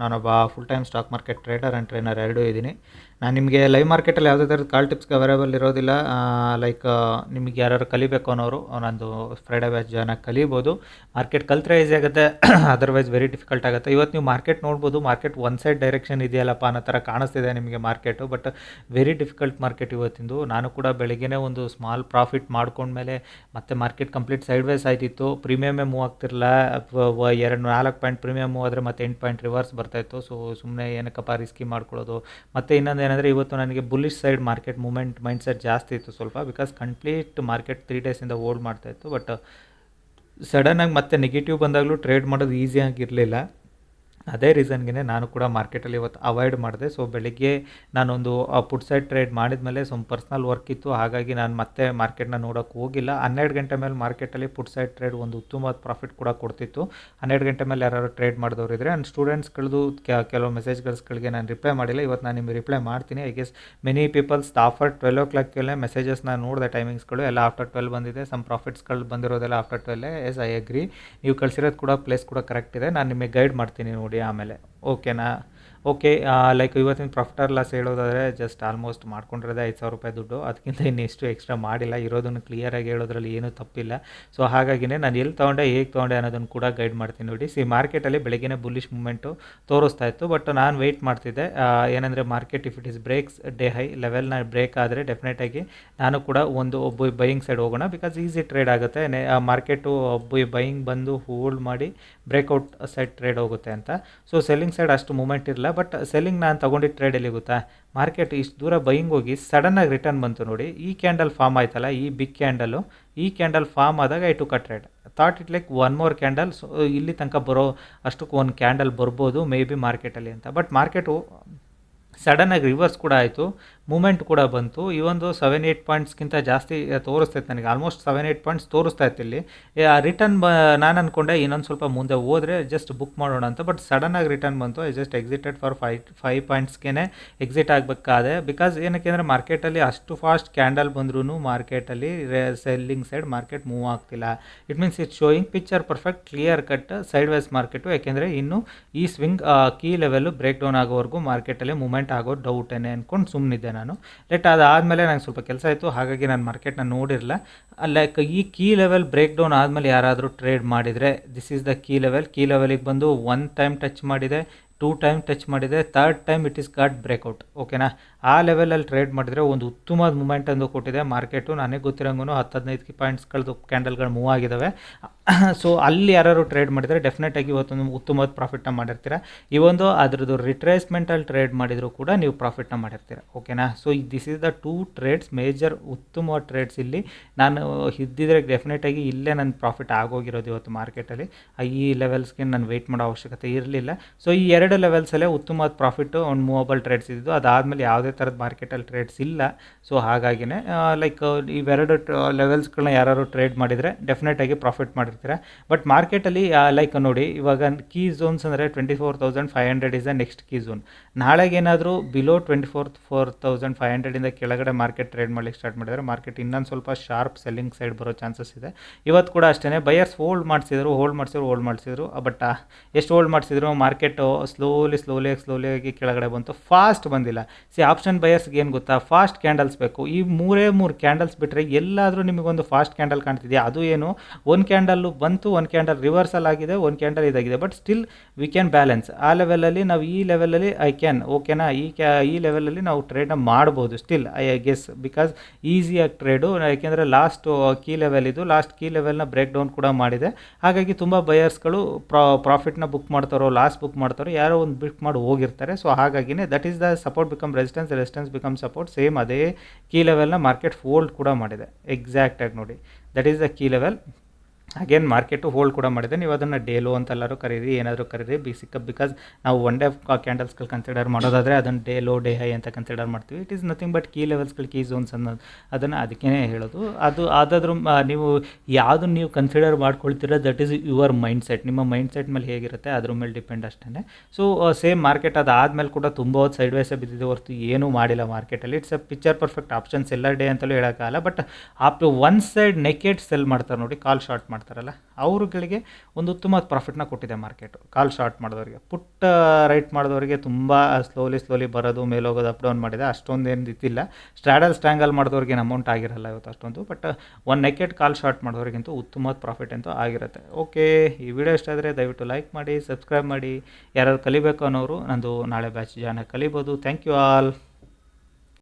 ನಾನೊಬ್ಬ full time stock market trader and trainer ಎರಡೂ ಇದ್ದೀನಿ. ನಾನು ನಿಮಗೆ ಲೈವ್ ಮಾರ್ಕೆಟಲ್ಲಿ ಯಾವುದೇ ಥರದ ಕಾಲ್ ಟಿಪ್ಸ್ ಅವೈಲೇಬಲ್ ಇರೋದಿಲ್ಲ ಲೈಕ್ ನಿಮಗೆ ಯಾರು ಕಲಿಬೇಕು ಅನ್ನೋರು, ನಂದು ಫ್ರೈಡೆ ಬ್ಯಾಚ್ ಆಗಿ ಕಲಿಬೋದು. ಮಾರ್ಕೆಟ್ ಕಲ್ತ್ರೆ ಈಸಿ ಆಗುತ್ತೆ ಅದರ್ವೈಸ್ ವೆರಿ ಡಿಫಿಕಲ್ಟ್ ಆಗುತ್ತೆ. ಇವತ್ತು ನೀವು ಮಾರ್ಕೆಟ್ ನೋಡ್ಬೋದು ಮಾರ್ಕೆಟ್ ಒನ್ ಸೈಡ್ ಡೈರೆಕ್ಷನ್ ಇದೆಯಲ್ಲಪ್ಪ ಅನ್ನೋ ಥರ ಕಾಣಿಸ್ತಿದೆ ನಿಮಗೆ market but very difficult market ಇವತ್ತಿಂದು. ನಾನು ಕೂಡ ಬೆಳಿಗ್ಗೆನೇ ಒಂದು ಸ್ಮಾಲ್ ಪ್ರಾಫಿಟ್ ಮಾಡ್ಕೊಂಡ್ಮೇಲೆ ಮತ್ತೆ ಮಾರ್ಕೆಟ್ ಕಂಪ್ಲೀಟ್ ಸೈಡ್ ವೈಸ್ ಆಯ್ತಿತ್ತು ಪ್ರೀಮಿಯಮೇ ಮೂವ್ ಆಗ್ತಿರಲ್ಲ ಎರಡು ನಾಲ್ಕು ಪಾಯಿಂಟ್ ಪ್ರೀಮಿಯಮ್ ಮೂವ್ ಆದರೆ ಮತ್ತೆ ಎಂಟು ಪಾಯಿಂಟ್ ರಿವರ್ಸ್ ಬರ್ತಾಯಿತ್ತು ಸೊ ಸುಮ್ಮನೆ ಏನಕ್ಕಪ್ಪ ರಿಸ್ಕಿ ಮಾಡ್ಕೊಳ್ಳೋದು. ಮತ್ತು ಇನ್ನೊಂದು ಏನಂದರೆ, ಇವತ್ತು ನನಗೆ bullish side market movement mind set ಜಾಸ್ತಿ ಇತ್ತು ಸ್ವಲ್ಪ ಬಿಕಾಸ್ ಕಂಪ್ಲೀಟ್ ಮಾರ್ಕೆಟ್ ತ್ರೀ ಡೇಸಿಂದ ಹೋಲ್ಡ್ ಮಾಡ್ತಾಯಿತ್ತು ಬಟ್ ಸಡನ್ನಾಗಿ ಮತ್ತೆ ನೆಗೆಟಿವ್ ಬಂದಾಗಲೂ ಟ್ರೇಡ್ ಮಾಡೋದು ಈಸಿಯಾಗಿರಲಿಲ್ಲ ಅದೇ ರೀಸನ್ಗೆ ನಾನು ಕೂಡ ಮಾರ್ಕೆಟಲ್ಲಿ ಇವತ್ತು ಅವಾಯ್ಡ್ ಮಾಡಿದೆ. ಸೊ, ಬೆಳಿಗ್ಗೆ ನಾನೊಂದು ಪುಟ್ ಸೈಡ್ ಟ್ರೇಡ್ ಮಾಡಿದ ಮೇಲೆ ಸ್ವಲ್ಪ ಪರ್ಸ್ನಲ್ ವರ್ಕ್ ಇತ್ತು. ಹಾಗಾಗಿ ನಾನು ಮತ್ತೆ ಮಾರ್ಕೆಟ್ನ ನೋಡೋಕ್ಕೆ ಹೋಗಿಲ್ಲ. ಹನ್ನೆರಡು ಗಂಟೆ ಮೇಲೆ ಮಾರ್ಕೆಟಲ್ಲಿ ಪುಟ್ ಸೈಡ್ ಟ್ರೇಡ್ ಒಂದು ಉತ್ತಮ ಪ್ರಾಫಿಟ್ ಕೂಡ ಕೊಡ್ತಿತ್ತು. ಹನ್ನೆರಡು ಗಂಟೆ ಮೇಲೆ ಯಾರು ಟ್ರೇಡ್ ಮಾಡಿದವರು ಇದ್ದರೆ ಆ್ಯಂಡ್ ಸ್ಟೂಡೆಂಟ್ಸ್ಗಳದ್ದು ಕೆಲವು ಮೆಸೇಜ್ಗಳ್ಸ್ಗಳಿಗೆ ನಾನು ರಿಪ್ಲೈ ಮಾಡಿಲ್ಲ. ಇವತ್ತು ನಾನು ನಿಮಗೆ ರಿಪ್ಲೈ ಮಾಡ್ತೀನಿ. I guess many peoples after twelve ಓ ಕ್ಲಾಕ್ಗೆಲ್ಲ ಮೆಸೇಜಸ್ನ ನೋಡಿದೆ ಟೈಮಿಂಗ್ಸ್ಗಳು. ಎಲ್ಲ ಆಫ್ಟರ್ ಟ್ವೆಲ್ ಬಂದಿದೆ. ಸಮ್ ಪ್ರಾಫಿಟ್ಸ್ಗಳು ಬಂದಿರೋದೆಲ್ಲ ಆಫ್ಟರ್ ಟ್ವೆಲ್ಲೇ. Yes, I agree. ನೀವು ಕಳಿಸಿರೋದು ಕೂಡ ಪ್ಲೇಸ್ ಕೂಡ ಕರೆಕ್ಟ್ ಇದೆ. ನಾನು ನಿಮಗೆ ಗೈಡ್ ಮಾಡ್ತೀನಿ ನೋಡಿ. ಆಮೇಲೆ. ಓಕೆನಾ ಓಕೆ ಲೈಕ್ ಇವತ್ತಿನ ಪ್ರಾಫಿಟರ್ ಲಾಸ್ ಹೇಳೋದಾದರೆ ಜಸ್ಟ್ ಆಲ್ಮೋಸ್ಟ್ ಮಾಡ್ಕೊಂಡಿರೋದೇ ಐದು ಸಾವಿರ ರೂಪಾಯಿ ದುಡ್ಡು. ಅದಕ್ಕಿಂತ ಇನ್ನೆಷ್ಟು ಎಕ್ಸ್ಟ್ರಾ ಮಾಡಿಲ್ಲ. ಇರೋದನ್ನು ಕ್ಲಿಯರಾಗಿ ಹೇಳೋದ್ರಲ್ಲಿ ಏನೂ ತಪ್ಪಿಲ್ಲ. ಸೊ ಹಾಗಾಗಿನೇ ನಾನು ಎಲ್ಲಿ ತೊಗೊಂಡೆ, ಹೇಗೆ ತೊಗೊಂಡೆ ಅನ್ನೋದನ್ನು ಕೂಡ ಗೈಡ್ ಮಾಡ್ತೀನಿ ನೋಡಿ. ಸಿ ಮಾರ್ಕೆಟಲ್ಲಿ ಬೆಳಗ್ಗೆನೇ ಬುಲ್ಲಿಶ್ ಮೂಮೆಂಟು ತೋರಿಸ್ತಾ ಇತ್ತು. ಬಟ್ ನಾನು ವೆಯ್ಟ್ ಮಾಡ್ತಿದ್ದೆ. ಏನಂದರೆ market if it is breaks day high ಲೆವೆಲ್ನ break ಆದರೆ ಡೆಫಿನೆಟಾಗಿ ನಾನು ಕೂಡ ಒಂದು ಬೈಯಿಂಗ್ ಸೈಡ್ ಹೋಗೋಣ. ಬಿಕಾಸ್ ಈಸಿ ಟ್ರೇಡ್ ಆಗುತ್ತೆ. ಮಾರ್ಕೆಟು ಬೈಯಿಂಗ್ ಬಂದು ಹೋಲ್ಡ್ ಮಾಡಿ ಬ್ರೇಕ್ಔಟ್ ಸೈಡ್ ಟ್ರೇಡ್ ಹೋಗುತ್ತೆ ಅಂತ. ಸೊ ಸೆಲ್ಲಿಂಗ್ ಸೈಡ್ ಅಷ್ಟು ಮೂಮೆಂಟ್ ಇರಲ್ಲ. ಬಟ್ ಸೆಲ್ಲಿಂಗ್ ನಾನು ತೊಗೊಂಡಿದ್ದ ಟ್ರೇಡಲ್ಲಿ ಗೊತ್ತಾ? ಮಾರ್ಕೆಟ್ ಇಷ್ಟು ದೂರ ಬೈಯಿಂಗ್ ಹೋಗಿ ಸಡನ್ನಾಗಿ ರಿಟರ್ನ್ ಬಂತು ನೋಡಿ. ಈ ಕ್ಯಾಂಡಲ್ ಫಾರ್ಮ್ ಆಯ್ತಲ್ಲ, ಈ ಬಿಗ್ ಕ್ಯಾಂಡಲು ಈ ಕ್ಯಾಂಡಲ್ ಫಾರ್ಮ್ ಆದಾಗ I to cut trade thought it like one more candle so ಇಲ್ಲಿ ತನಕ ಬರೋ ಅಷ್ಟಕ್ಕೆ ಒಂದು ಕ್ಯಾಂಡಲ್ ಬರ್ಬೋದು ಮೇ ಬಿ ಮಾರ್ಕೆಟಲ್ಲಿ ಅಂತ. ಬಟ್ ಮಾರ್ಕೆಟು ಸಡನ್ನಾಗಿ ರಿವರ್ಸ್ ಕೂಡ ಆಯಿತು. ಮೂಮೆಂಟ್ ಕೂಡ ಬಂತು. ಈ ಒಂದು ಸೆವೆನ್ ಏಯ್ಟ್ ಪಾಯಿಂಟ್ಸ್ಗಿಂತ ಜಾಸ್ತಿ ತೋರಿಸ್ತಾ ಇತ್ತು ನನಗೆ. ಆಲ್ಮೋಸ್ಟ್ ಸೆವೆನ್ ಏಯ್ಟ್ ಪಾಯಿಂಟ್ಸ್ ತೋರಿಸ್ತಾ ಇತ್ತು ಇಲ್ಲಿ. ರಿಟರ್ನ್ ಬ, ನಾನು ಅಂದ್ಕೊಂಡೆ ಇನ್ನೊಂದು ಸ್ವಲ್ಪ ಮುಂದೆ ಹೋದರೆ ಜಸ್ಟ್ ಬುಕ್ ಮಾಡೋಣ ಅಂತ ಬಟ್ ಸಡನ್ನಾಗಿ ರಿಟರ್ನ್ ಬಂತು. I just excited for five five ಪಾಯಿಂಟ್ಸ್ಗೆ exit ಆಗಬೇಕಾದೆ. ಬಿಕಾಸ್ ಏನಕ್ಕೆ ಅಂದರೆ ಮಾರ್ಕೆಟಲ್ಲಿ ಅಷ್ಟು ಫಾಸ್ಟ್ ಕ್ಯಾಂಡಲ್ ಬಂದ್ರೂ ಮಾರ್ಕೆಟಲ್ಲಿ ಸೆಲ್ಲಿಂಗ್ ಸೈಡ್ ಮಾರ್ಕೆಟ್ ಮೂವ್ ಆಗ್ತಿಲ್ಲ. It means it showing picture perfect clear cut side wise market ಯಾಕೆಂದರೆ ಇನ್ನು ಈ swing key level break down ಆಗೋವರೆಗೂ ಮಾರ್ಕೆಟಲ್ಲಿ ಮೂಮೆಂಟ್ ಆಗೋ ಡೌಟೇನೆ ಅಂದ್ಕೊಂಡು ಸುಮ್ಮನಿದ್ದೆ ನಾನು. ಲೆಟ್ ಅದಾದಮೇಲೆ ನಂಗೆ ಸ್ವಲ್ಪ ಕೆಲಸ ಆಯಿತು, ಹಾಗಾಗಿ ನಾನು ಮಾರ್ಕೆಟ್ನ ನೋಡಿರಲ್ಲ ಲೈಕ್ ಈ ಕೀ ಲೆವೆಲ್ ಬ್ರೇಕ್ ಡೌನ್ ಆದಮೇಲೆ ಯಾರಾದರೂ ಟ್ರೇಡ್ ಮಾಡಿದರೆ this is the key level key ಲೆವೆಲಿಗೆ ಬಂದು ಒನ್ ಟೈಮ್ ಟಚ್ ಮಾಡಿದೆ. ಟೂ ಟೈಮ್ ಟಚ್ ಮಾಡಿದೆ third time it is got breakout ಓಕೆನಾ ಆ ಲೆವೆಲಲ್ಲಿ ಟ್ರೇಡ್ ಮಾಡಿದರೆ ಒಂದು ಉತ್ತಮವಾದ ಮೂಮೆಂಟ್ ಅಂದು ಕೊಟ್ಟಿದೆ. ಮಾರ್ಕೆಟು ನನಗೆ ಗೊತ್ತಿರೋಂಗೂ ಹತ್ತು ಹದಿನೈದು ಪಾಯಿಂಟ್ಸ್ಗಳದ್ದು ಕ್ಯಾಂಡಲ್ಗಳು ಮೂವ್ ಆಗಿದ್ದಾವೆ ಸೊ ಅಲ್ಲಿ ಯಾರು ಟ್ರೇಡ್ ಮಾಡಿದರೆ ಡೆಫಿನೆಟಾಗಿ ಇವತ್ತೊಂದು ಉತ್ತಮವಾದ ಪ್ರಾಫಿಟ್ನ ಮಾಡಿರ್ತೀರ. ಈ ಒಂದು ಅದರದ್ದು ರಿಟ್ರೇಸ್ಮೆಂಟಲ್ಲಿ ಟ್ರೇಡ್ ಮಾಡಿದರೂ ಕೂಡ ನೀವು ಪ್ರಾಫಿಟ್ನ ಮಾಡಿರ್ತೀರ ಓಕೆನಾ so this is the two trades major ಉತ್ತಮವಾದ ಟ್ರೇಡ್ಸ್ ಇಲ್ಲಿ. ನಾನು ಇದ್ದಿದ್ರೆ ಡೆಫಿನೆಟಾಗಿ ಇಲ್ಲೇ ನನ್ನ ಪ್ರಾಫಿಟ್ ಆಗೋಗಿರೋದು ಇವತ್ತು ಮಾರ್ಕೆಟಲ್ಲಿ ಈ ಲೆವೆಲ್ಸ್ಗೆ ನಾನು ವೆಯ್ಟ್ ಮಾಡೋ ಅವಶ್ಯಕತೆ ಇರಲಿಲ್ಲ. ಸೊ ಈ ಲೆವೆಲ್ಸಲ್ಲೇ ಉತ್ತಮವಾದ ಪ್ರಾಫಿಟ್ಟು ಒಂದು ಮೂವಬಲ್ ಟ್ರೇಡ್ಸ್ ಇದ್ದು ಅದಾದಮೇಲೆ ಯಾವುದೇ ಥರದ ಮಾರ್ಕೆಟಲ್ಲಿ ಟ್ರೇಡ್ಸ್ ಇಲ್ಲ. ಸೊ ಹಾಗಾಗಿನೇ ಲೈಕ್ ಇವೆರಡು ಲೆವೆಲ್ಸ್ಗಳನ್ನ ಯಾರು ಟ್ರೇಡ್ ಮಾಡಿದರೆ ಡೆಫಿನೆಟಾಗಿ ಪ್ರಾಫಿಟ್ ಮಾಡಿರ್ತಾರೆ. ಬಟ್ ಮಾರ್ಕೆಟಲ್ಲಿ ಲೈಕ್ ನೋಡಿ, ಇವಾಗ ಕೀ ಝೋನ್ಸ್ ಅಂದರೆ twenty four thousand five hundred is the next key zone ನಾಳೆಗೇನಾದರೂ below twenty four four thousand five ಹಂಡ್ರೆಡಿಂದ ಕೆಳಗಡೆ ಮಾರ್ಕೆಟ್ ಟ್ರೇಡ್ ಮಾಡಲಿಕ್ಕೆ ಸ್ಟಾರ್ಟ್ ಮಾಡಿದರೆ ಮಾರ್ಕೆಟ್ ಇನ್ನೊಂದು ಸ್ವಲ್ಪ ಶಾರ್ಪ್ ಸೆಲ್ಲಿಂಗ್ ಸೈಡ್ ಬರೋ ಚಾನ್ಸಸ್ ಇದೆ. ಇವತ್ತು ಕೂಡ ಅಷ್ಟೇ ಬಯರ್ಸ್ ಹೋಲ್ಡ್ ಮಾಡಿಸಿದ್ರು ಹೋಲ್ಡ್ ಮಾಡಿಸಿದ್ರು ಹೋಲ್ಡ್ ಮಾಡಿಸಿದ್ರು. ಬಟ್ ಎಷ್ಟು ಹೋಲ್ಡ್ ಮಾಡಿಸಿದ್ರು ಮಾರ್ಕೆಟು ಸ್ಲೋಲಿ ಸ್ಲೋಲಿ ಸ್ಲೋಲಿ ಆಗಿ ಕೆಳಗಡೆ ಬಂತು. ಫಾಸ್ಟ್ ಬಂದಿಲ್ಲ. ಸಿ ಆಪ್ಷನ್ ಬಯಸ್ಗೆ ಏನು ಗೊತ್ತಾ? ಫಾಸ್ಟ್ ಕ್ಯಾಂಡಲ್ಸ್ ಬೇಕು. ಈ ಮೂರೇ ಮೂರು ಕ್ಯಾಂಡಲ್ಸ್ ಬಿಟ್ಟರೆ ಎಲ್ಲಾದರೂ ನಿಮಗೊಂದು ಫಾಸ್ಟ್ ಕ್ಯಾಂಡಲ್ ಕಾಣ್ತಿದೆಯಾ? ಅದು ಏನು? ಒಂದು ಕ್ಯಾಂಡಲ್ಲು ಬಂತು ಒಂದು ಕ್ಯಾಂಡಲ್ ರಿವರ್ಸಲ್ ಆಗಿದೆ ಒಂದು ಕ್ಯಾಂಡಲ್ ಇದಾಗಿದೆ. But still we can balance ಆ ಲೆವೆಲಲ್ಲಿ ನಾವು ಈ ಲೆವೆಲಲ್ಲಿ ಐ ಕ್ಯಾನ್ ಓಕೆನಾ ಈ ಕ್ಯಾ ಈ ಲೆವೆಲಲ್ಲಿ ನಾವು ಟ್ರೇಡನ್ನ ಮಾಡ್ಬೋದು ಸ್ಟಿಲ್ ಐ ಗೆಸ್ ಬಿಕಾಸ್ ಈಸಿಯಾಗಿ ಟ್ರೇಡು ಯಾಕೆಂದರೆ ಲಾಸ್ಟ್ ಕೀ ಲೆವೆಲ್ ಇದು. ಲಾಸ್ಟ್ ಕೀ ಲೆವೆಲ್ನ ಬ್ರೇಕ್ ಡೌನ್ ಕೂಡ ಮಾಡಿದೆ. ಹಾಗಾಗಿ ತುಂಬ ಬಯರ್ಸ್ಗಳು ಪ್ರಾ ಪ್ರಾಫಿಟ್ನ ಬುಕ್ ಮಾಡ್ತಾರೋ ಲಾಸ್ ಬುಕ್ ಮಾಡ್ತಾರೋ ಯಾರೋ ಒಂದು ಬಿಟ್ ಮಾಡಿ ಹೋಗಿರ್ತಾರೆ. ಸೊ ಹಾಗಾಗಿನೇ that is the support become resistance resistance become support same ಅದೇ ಕೀ ಲೆವೆಲ್ನ ಮಾರ್ಕೆಟ್ ಫೋಲ್ಡ್ ಕೂಡ ಮಾಡಿದೆ. ಎಕ್ಸಾಕ್ಟಾಗಿ ನೋಡಿ. That is the key level again market hold ಕೂಡ ಮಾಡಿದೆ. ನೀವು ಅದನ್ನು ಡೇಲೋ ಅಂತೆಲ್ಲರೂ ಕರೀರಿ, ಏನಾದರೂ ಕರೀರಿ ಬೇಸಿಕ್ ಬಿಕಾಸ್ ನಾವು ಒನ್ ಡೇ ಕ್ಯಾಂಡಲ್ಸ್ಗಳು ಕನ್ಸಿಡರ್ ಮಾಡೋದಾದರೆ ಅದನ್ನು ಡೇ ಲೋ ಡೇ ಹೈ ಅಂತ ಕನ್ಸಿಡರ್ ಮಾಡ್ತೀವಿ. It is nothing but key ಲೆವೆಲ್ಸ್ಗಳು key zones ಅನ್ನೋದು ಅದನ್ನು ಅದಕ್ಕೇ ಹೇಳೋದು. ಅದು ಅದಾದ್ರೂ ನೀವು ಯಾವುದು ನೀವು consider ಮಾಡ್ಕೊಳ್ತೀರ that is your mind set ನಿಮ್ಮ ಮೈಂಡ್ ಸೆಟ್ ಮೇಲೆ ಹೇಗಿರುತ್ತೆ, ಅದ್ರ ಮೇಲೆ ಡಿಪೆಂಡ್ ಅಷ್ಟೇ ಸೊ ಸೇಮ್ ಮಾರ್ಕೆಟ್ ಅದಾದಮೇಲೆ ಕೂಡ ತುಂಬ ಹೊತ್ತು ಸೈಡ್ ವೈಸೇ ಬಿದ್ದಿದೆ ಹೊರತು ಏನೂ ಮಾಡಿಲ್ಲ ಮಾರ್ಕೆಟಲ್ಲಿ it's a picture perfect options ಎಲ್ಲ ಡೇ ಅಂತಲೂ ಹೇಳೋಕ್ಕಾಗಲ್ಲ. But app one side naked sell ಮಾಡ್ತಾರೆ ನೋಡಿ ಕಾಲ್ ಶಾರ್ಟ್ ಮಾಡ್ತಾರೆ. ಮಾಡ್ತಾರಲ್ಲ, ಅವ್ರುಗಳಿಗೆ ಒಂದು ಉತ್ತಮ ಪ್ರಾಫಿಟ್ನ ಕೊಟ್ಟಿದೆ ಮಾರ್ಕೆಟು ಕಾಲ್ ಶಾರ್ಟ್ ಮಾಡಿದವರಿಗೆ. ಪುಟ್ಟ ರೈಟ್ ಮಾಡಿದವರಿಗೆ ತುಂಬ ಸ್ಲೋಲಿ ಸ್ಲೋಲಿ ಬರೋದು ಮೇಲೆ ಹೋಗೋದು ಅಪ್ ಡೌನ್ ಮಾಡಿದೆ. ಅಷ್ಟೊಂದು ಏನು ಇದ್ದಿಲ್ಲ ಸ್ಟ್ರಾಡಲ್ ಸ್ಟ್ಯಾಂಗಲ್ ಮಾಡಿದವ್ರಿಗೆ ಅಮೌಂಟ್ ಆಗಿರಲ್ಲ ಇವತ್ತು ಅಷ್ಟೊಂದು but one naked call short ಮಾಡೋರಿಗಂತೂ ಉತ್ತಮ ಪ್ರಾಫಿಟ್ ಅಂತೂ ಆಗಿರುತ್ತೆ. ಓಕೆ ಈ ವಿಡಿಯೋ ಇಷ್ಟ ಆದರೆ ದಯವಿಟ್ಟು ಲೈಕ್ ಮಾಡಿ ಸಬ್ಸ್ಕ್ರೈಬ್ ಮಾಡಿ ಯಾರು ಕಲಿಬೇಕು ಅನ್ನೋರು ನಂದು ನಾಳೆ ಬ್ಯಾಚ್ ಜಾಯ್ನ್ ಕಲಿಬೋದು. Thank you all